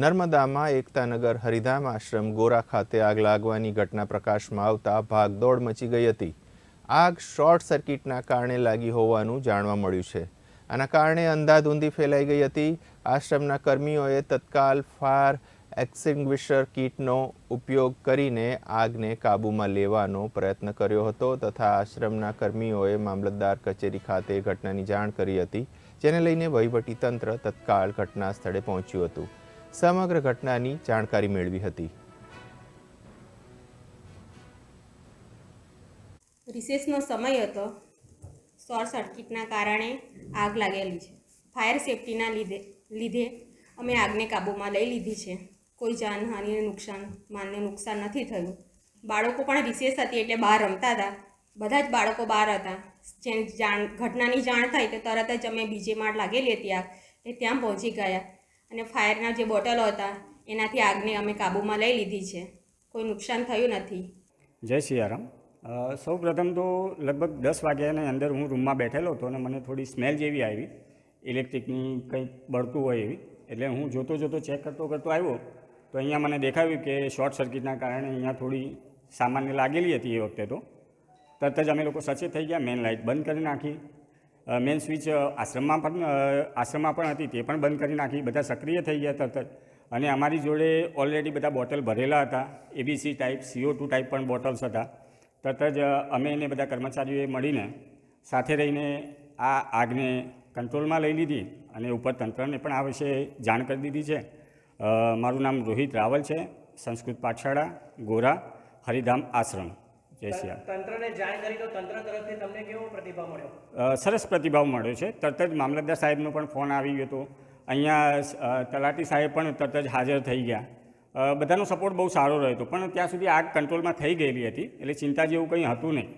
નર્મદામાં એકતાનગર હરિધામ આશ્રમ ગોરા ખાતે આગ લાગવાની ઘટના પ્રકાશમાં આવતા ભાગદોડ મચી ગઈ હતી. આગ શોર્ટ સર્કિટના કારણે લાગી હોવાનું જાણવા મળ્યું છે. આના કારણે અંધાધૂંધી ફેલાઈ ગઈ હતી. આશ્રમના કર્મીઓએ તત્કાલ ફાયર એક્સિંગ્વિશર કીટનો ઉપયોગ કરીને આગને કાબૂમાં લેવાનો પ્રયત્ન કર્યો હતો તથા આશ્રમના કર્મીઓએ મામલતદાર કચેરી ખાતે ઘટનાની જાણ કરી હતી, જેને લઈને વહીવટીતંત્ર તત્કાળ ઘટના સ્થળે પહોંચ્યું હતું. સમગ્ર ઘટનાની જાણકારી મેળવી હતી. રિસેસનો સમય હતો. શોર્ટ સર્કિટના કારણે આગ લાગેલી છે. ફાયર સેફટીના લીધે લીધે અમે આગને કાબૂમાં લઈ લીધી છે. કોઈ જાનહાનિને નુકસાન માનને નુકસાન નથી થયું. બાળકો પણ રિસેસ હતી એટલે બહાર રમતા હતા. બધા જ બાળકો બહાર હતા. જે જાણ, ઘટનાની જાણ થાય તો તરત જ અમે બીજે માળ લાગેલી હતી આગ. એ ત્યાં પહોંચી ગયા. અને ફાયરના જે બોટલો હતા, એનાથી આગને અમે કાબૂમાં લઈ લીધી છે. કોઈ નુકસાન થયું નથી. જય સિયારામ. સૌ પ્રથમ તો લગભગ દસ વાગ્યાની અંદર હું રૂમમાં બેઠેલો હતો અને મને થોડી સ્મેલ જેવી આવી. ઇલેક્ટ્રિકની કંઈક બળતું હોય એવી. એટલે હું જોતો જોતો ચેક કરતો કરતો આવ્યો. તો અહીંયા મને દેખાયું કે શોર્ટ સર્કિટના કારણે અહીંયા થોડી સામાન્ય લાગેલી હતી એ વખતે તો. તરત જ અમે લોકો સચેત થઈ ગયા. મેઇન લાઇટ બંધ કરી નાખી. મેન સ્વિચ આશ્રમમાં પણ આશ્રમમાં પણ હતી, તે પણ બંધ કરી નાખી. બધા સક્રિય થઈ ગયા તરત અને અમારી જોડે ઓલરેડી બધા બોટલ ભરેલા હતા. ABC type CO two type પણ બોટલ્સ હતા. તરત જ અમે એને બધા કર્મચારીઓએ મળીને સાથે રહીને આ આગને કંટ્રોલમાં લઈ લીધી અને ઉપર તંત્રને પણ આ વિશે જાણ કરી દીધી છે. મારું નામ રોહિત રાવલ છે, સંસ્કૃત પાઠશાળા, ગોરા, હરિધામ આશ્રમ. જય સિયા તંત્રને જાણ કરી તો તંત્ર તરફથી તમને કેવો પ્રતિભાવ મળ્યો? સરસ પ્રતિભાવ મળ્યો છે. તરત જ મામલતદાર સાહેબનો પણ ફોન આવી ગયો હતો. અહીંયા તલાટી સાહેબ પણ તરત જ હાજર થઈ ગયા. બધાનો સપોર્ટ બહુ સારો રહ્યો હતો. પણ ત્યાં સુધી આગ કંટ્રોલમાં થઈ ગયેલી હતી. એટલે ચિંતા જેવું કંઈ હતું નહીં.